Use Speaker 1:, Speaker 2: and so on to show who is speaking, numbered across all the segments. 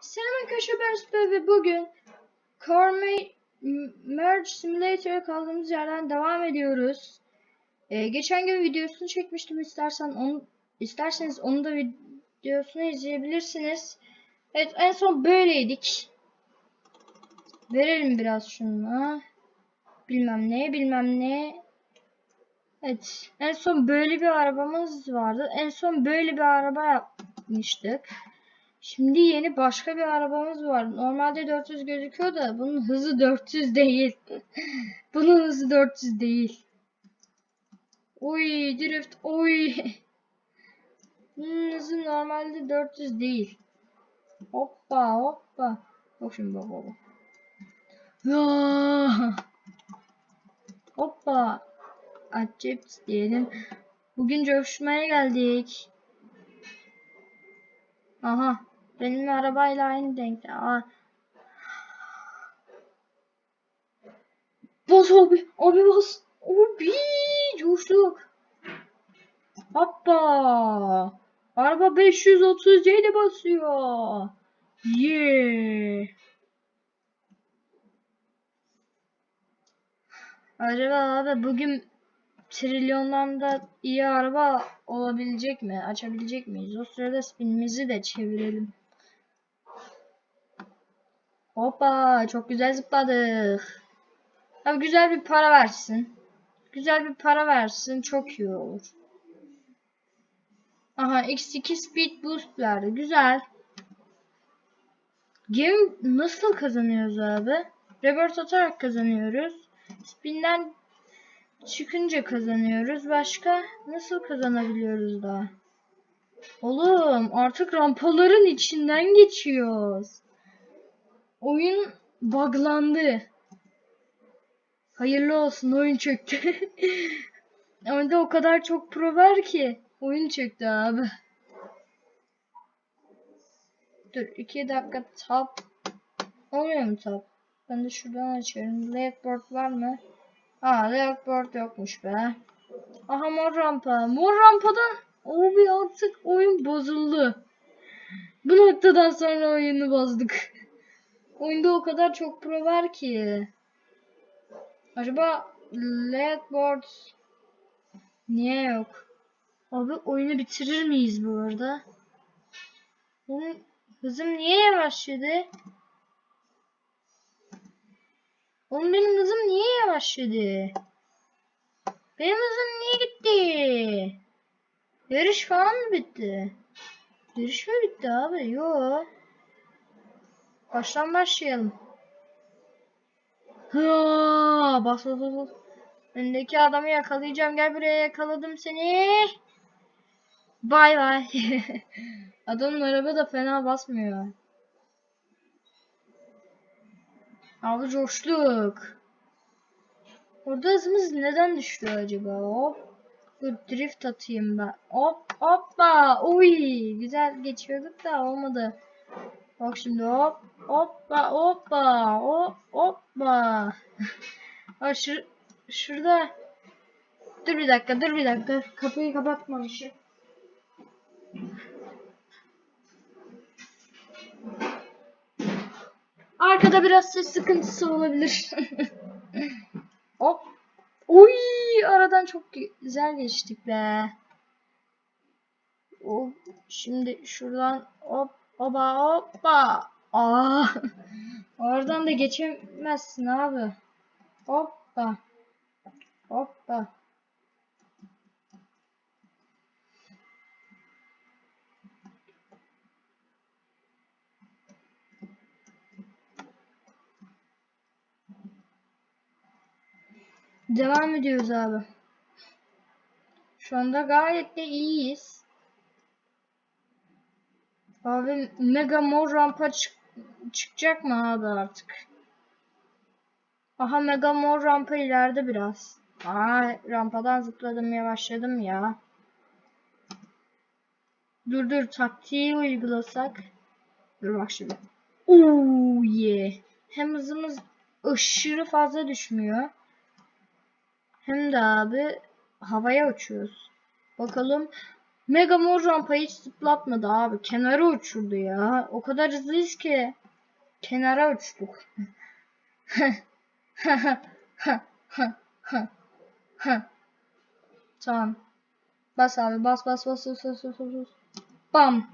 Speaker 1: Selam arkadaşlar ben Süper ve bugün M- Merge Simulator'a kaldığımız yerden devam ediyoruz. Ee, geçen gün videosunu çekmiştim istersen onu isterseniz onu da videosunu izleyebilirsiniz. Evet en son böyleydik. Verelim biraz şunu. Bilmem ne bilmem ne. Evet en son böyle bir arabamız vardı. En son böyle bir araba yapmıştık. Şimdi yeni başka bir arabamız var. Normalde 400 gözüküyor da bunun hızı 400 değil. bunun hızı 400 değil. Oy drift oy. Bunun hızı normalde 400 değil. Hoppa hoppa. Bak şimdi bak. Ya. Hoppa. Acep diyelim. Bugün coşmaya geldik. Aha. Benim arabayla aynı renkte. Aa. Bas abi. Abi bas. Abi. Coştuk. Hoppa. Araba 537 basıyor. Yeah. Acaba abi bugün trilyondan da iyi araba olabilecek mi? Açabilecek miyiz? O sırada spinimizi de çevirelim. Hoppa çok güzel zıpladık. Abi güzel bir para versin. Güzel bir para versin çok iyi olur. Aha x2 speed boost verdi. Güzel. Game nasıl kazanıyoruz abi? Revert atarak kazanıyoruz. Spin'den çıkınca kazanıyoruz. Başka nasıl kazanabiliyoruz daha? Oğlum artık rampaların içinden geçiyoruz. Oyun buglandı. Hayırlı olsun oyun çöktü. Oyunda o kadar çok pro var ki oyun çöktü abi. Dur iki dakika tap. Olmuyor mu tap? Ben de şuradan açıyorum. Layout var mı? Aa layout yokmuş be. Aha mor rampa. Mor rampadan Abi artık oyun bozuldu. Bu noktadan sonra oyunu bozduk. Oyunda o kadar çok pro var ki. Acaba Leadboard niye yok? Abi oyunu bitirir miyiz bu arada? Benim hızım niye yavaşladı? Oğlum benim hızım niye yavaşladı? Benim hızım niye gitti? Yarış falan mı bitti? Yarış mı bitti abi? Yo. Baştan başlayalım. Ha, bas bas bas. Öndeki adamı yakalayacağım. Gel buraya yakaladım seni. Bay bay. Adamın araba da fena basmıyor. Abi coştuk. Orada hızımız neden düştü acaba? Hop. Dur drift atayım ben. Hop hoppa. Uy güzel geçiyorduk da olmadı. Bak şimdi hop hoppa hoppa hop hoppa. Aa, şur şurada. Dur bir dakika dur bir dakika. Kapıyı kapatmamışım. Arkada biraz ses sıkıntısı olabilir. hop. Oy aradan çok güzel geçtik be. O şimdi şuradan hop hopa hoppa. Aa. Oradan da geçemezsin abi. Hoppa. Hoppa. Devam ediyoruz abi. Şu anda gayet de iyiyiz. Abi mega mor rampa çık çıkacak mı abi artık? Aha mega mor rampa ileride biraz. Aa rampadan zıpladım yavaşladım ya. Dur dur taktiği uygulasak. Dur bak şimdi. Oo yeah. Hem hızımız aşırı fazla düşmüyor. Hem de abi havaya uçuyoruz. Bakalım Mega Mor rampayı hiç zıplatmadı abi. Kenara uçurdu ya. O kadar hızlıyız ki. Kenara uçtuk. tamam. Bas abi bas bas bas bas bas bas bas. Bam.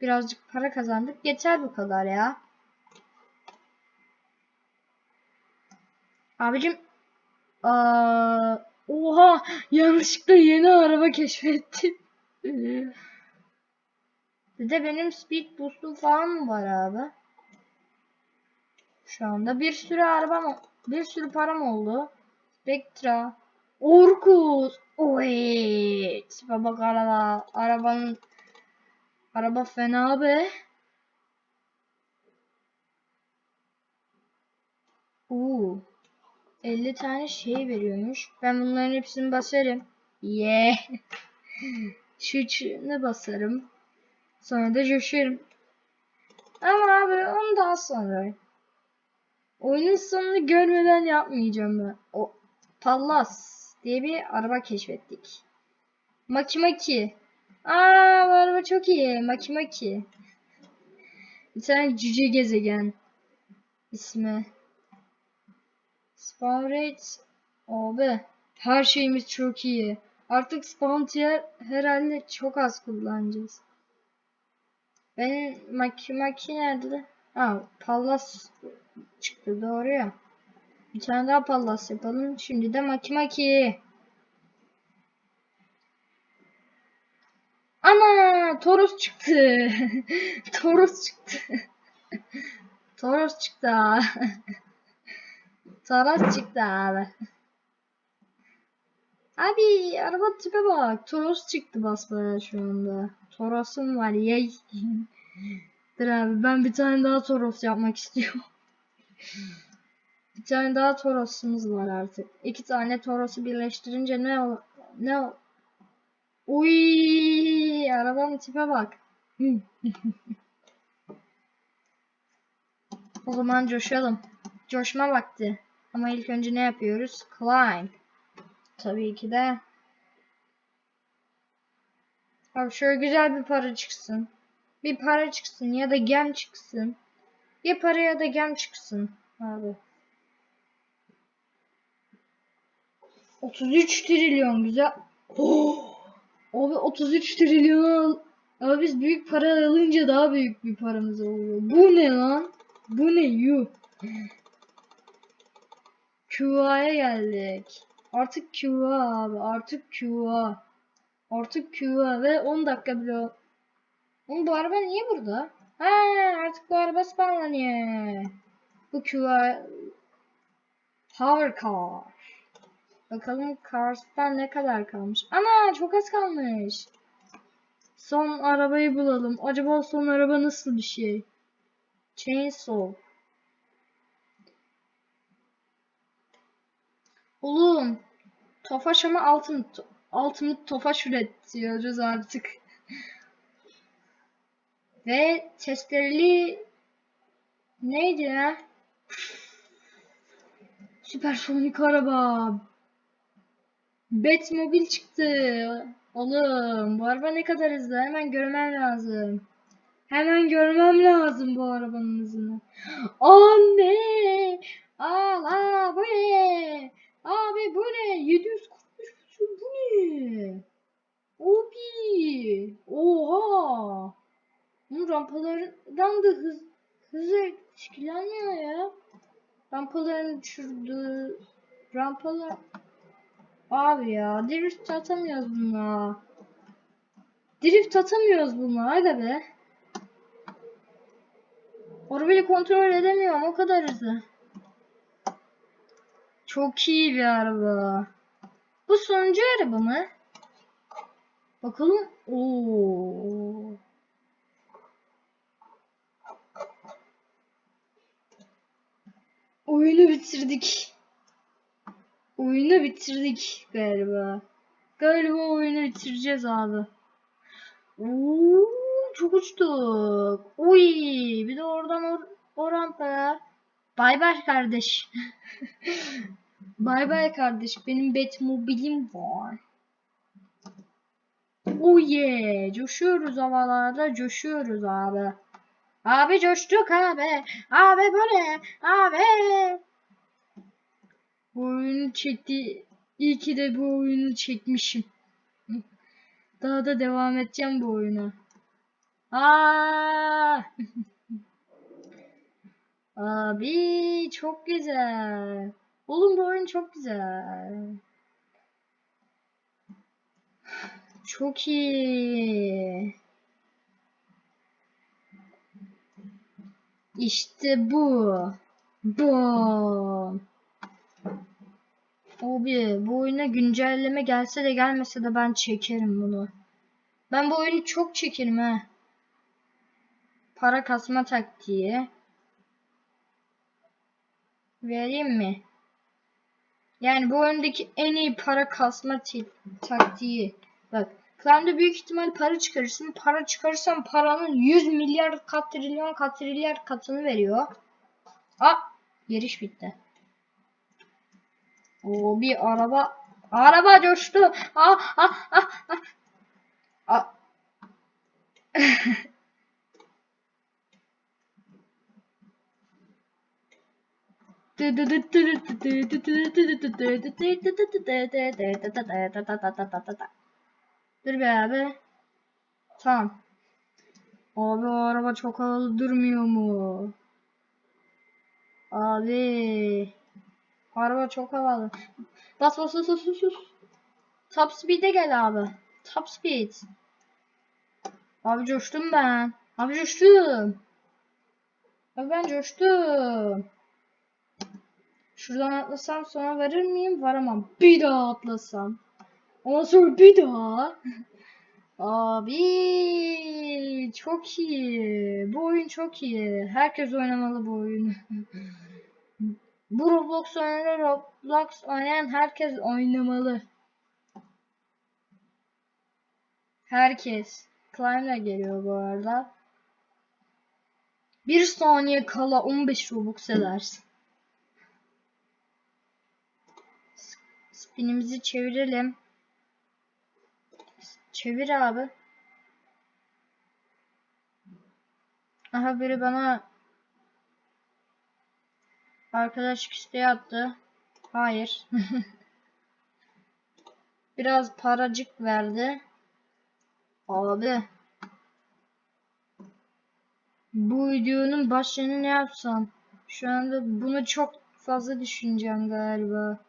Speaker 1: Birazcık para kazandık. Yeter bu kadar ya. Abicim. Aa, oha yanlışlıkla yeni araba keşfettim. Bir de benim speed boost'um falan mı var abi? Şu anda bir sürü arabam, bir sürü param oldu. Spectra, Orkut, oy, tipe bak araba, arabanın, araba fena be. Uuu, 50 tane şey veriyormuş. Ben bunların hepsini basarım. Yeah. Üçünü basarım. Sonra da coşarım. Ama abi onu daha sonra. Oyunun sonunu görmeden yapmayacağım ben. O Pallas diye bir araba keşfettik. Maki Maki. Aa bu araba çok iyi. Maki Maki. Bir tane cüce gezegen ismi. Spawn rate. Abi her şeyimiz çok iyi. Artık spawn tier herhalde çok az kullanacağız. Benim maki maki nerede? Ha Pallas çıktı doğru ya. Bir tane daha Pallas yapalım. Şimdi de maki maki. Ana Toros çıktı. Toros çıktı. Toros çıktı. Toros çıktı abi. Abi araba tipe bak. Toros çıktı basmaya şu anda. Toros'um var yey. Dur abi ben bir tane daha Toros yapmak istiyorum. bir tane daha Toros'umuz var artık. İki tane Toros'u birleştirince ne ol ne ol Uy, arabanın tipe bak. o zaman coşalım. Coşma vakti. Ama ilk önce ne yapıyoruz? Climb. Tabii ki de. Abi şöyle güzel bir para çıksın. Bir para çıksın ya da gem çıksın. Ya para ya da gem çıksın. Abi. 33 trilyon güzel. Oh! Abi 33 trilyon Abi biz büyük para alınca daha büyük bir paramız oluyor. Bu ne lan? Bu ne yu? QA'ya geldik. Artık QA abi. Artık QA. Artık QA ve 10 dakika bile. Oğlum bu araba niye burada? Ha artık bu araba spawnlanıyor. Bu QA Power Car. Bakalım Cars'tan ne kadar kalmış. Ana çok az kalmış. Son arabayı bulalım. Acaba son araba nasıl bir şey? Chainsaw. Oğlum. Tofaş ama altın. Ultimate Tofaş üretiyoruz artık. Ve testereli neydi ya? Süpersonik araba. Batmobil çıktı. Oğlum bu araba ne kadar hızlı hemen görmem lazım. Hemen görmem lazım bu arabanın hızını. Anne! Allah bu ne? Abi bu ne? 745 bu ne? Obi! Oha! Bu rampalardan da hız hızı etkilenmiyor ya. Rampaların uçurdu. Rampalar Abi ya drift atamıyoruz buna. Drift atamıyoruz buna hadi be. Arabayı kontrol edemiyorum o kadar hızlı. Çok iyi bir araba. Bu sonuncu araba mı? Bakalım. Oo. Oyunu bitirdik. Oyunu bitirdik galiba. Galiba oyunu bitireceğiz abi. Oo, çok uçtuk. Uy, bir de oradan or, o rampaya. Bay bay kardeş. bay bay kardeş. Benim Batmobilim var. Oh yeah. Coşuyoruz havalarda coşuyoruz abi. Abi coştuk abi. Abi ne? Abi. Bu oyunu çekti. İyi ki de bu oyunu çekmişim. Daha da devam edeceğim bu oyuna. Aa! Abi çok güzel. Oğlum bu oyun çok güzel. Çok iyi. İşte bu. Bu. Abi bu oyuna güncelleme gelse de gelmese de ben çekerim bunu. Ben bu oyunu çok çekerim ha. Para kasma taktiği. Vereyim mi? Yani bu oyundaki en iyi para kasma taktiği. Bak. Clim'de büyük ihtimal para çıkarırsın. Para çıkarırsan paranın 100 milyar kat trilyon kat trilyar katını veriyor. Aa! Giriş bitti. O bir araba araba coştu. Ah ah ah ah. ah. Dur be abi. Tamam. Abi o araba çok havalı durmuyor mu? Abi. Araba çok havalı. Bas bas bas bas bas. Top speed'e gel abi. Top speed. Abi coştum ben. Abi coştum. Abi ben coştum. Şuradan atlasam sonra varır mıyım? Varamam. Bir daha atlasam. Ondan sonra bir daha. Abi çok iyi. Bu oyun çok iyi. Herkes oynamalı bu oyunu. bu Roblox oyunu Roblox oynayan herkes oynamalı. Herkes. Clim'le geliyor bu arada. Bir saniye kala 15 Robux edersin. Spinimizi çevirelim. Çevir abi. Aha biri bana arkadaşlık isteği attı. Hayır. Biraz paracık verdi. Abi. Bu videonun başlığını ne yapsam? Şu anda bunu çok fazla düşüneceğim galiba.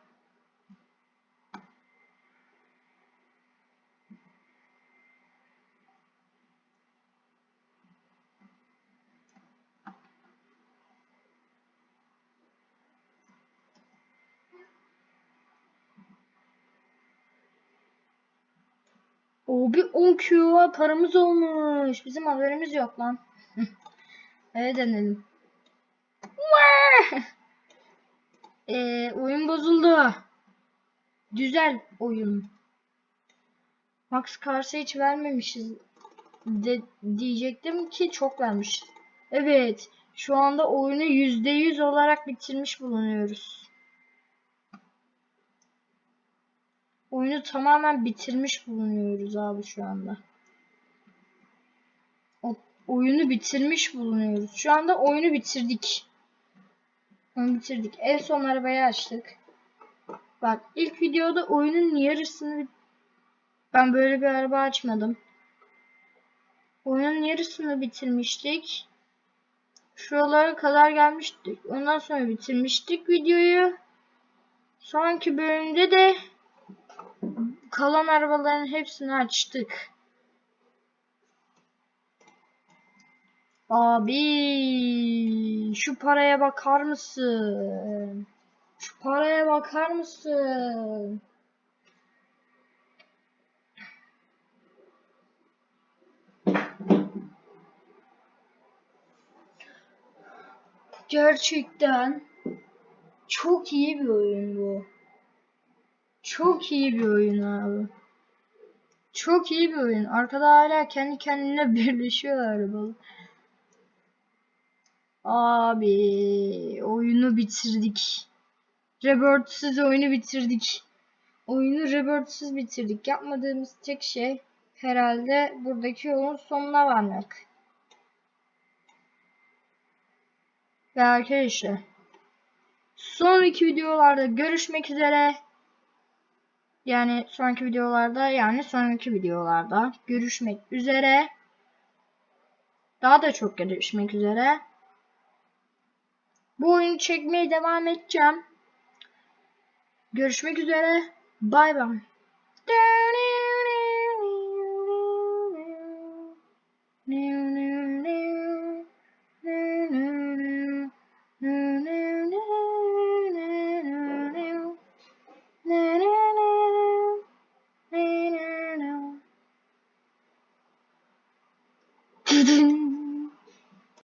Speaker 1: O bir 10 QA paramız olmuş. Bizim haberimiz yok lan. Öyle denelim. ee, oyun bozuldu. Güzel oyun. Max Cars'a hiç vermemişiz. De, diyecektim ki çok vermiş. Evet. Şu anda oyunu %100 olarak bitirmiş bulunuyoruz. Oyunu tamamen bitirmiş bulunuyoruz abi şu anda. O, oyunu bitirmiş bulunuyoruz. Şu anda oyunu bitirdik. Oyunu bitirdik. En son arabayı açtık. Bak ilk videoda oyunun yarısını ben böyle bir araba açmadım. Oyunun yarısını bitirmiştik. Şuralara kadar gelmiştik. Ondan sonra bitirmiştik videoyu. Sonraki bölümde de kalan arabaların hepsini açtık. Abi şu paraya bakar mısın? Şu paraya bakar mısın? Gerçekten çok iyi bir oyun bu. Çok iyi bir oyun abi. Çok iyi bir oyun. Arkada hala kendi kendine birleşiyor araba. Abi oyunu bitirdik. Rebirth'siz oyunu bitirdik. Oyunu Rebirth'siz bitirdik. Yapmadığımız tek şey herhalde buradaki yolun sonuna varmak. Ve arkadaşlar sonraki videolarda görüşmek üzere. Yani sonraki videolarda yani sonraki videolarda görüşmek üzere. Daha da çok görüşmek üzere. Bu oyunu çekmeye devam edeceğim. Görüşmek üzere. Bay bay.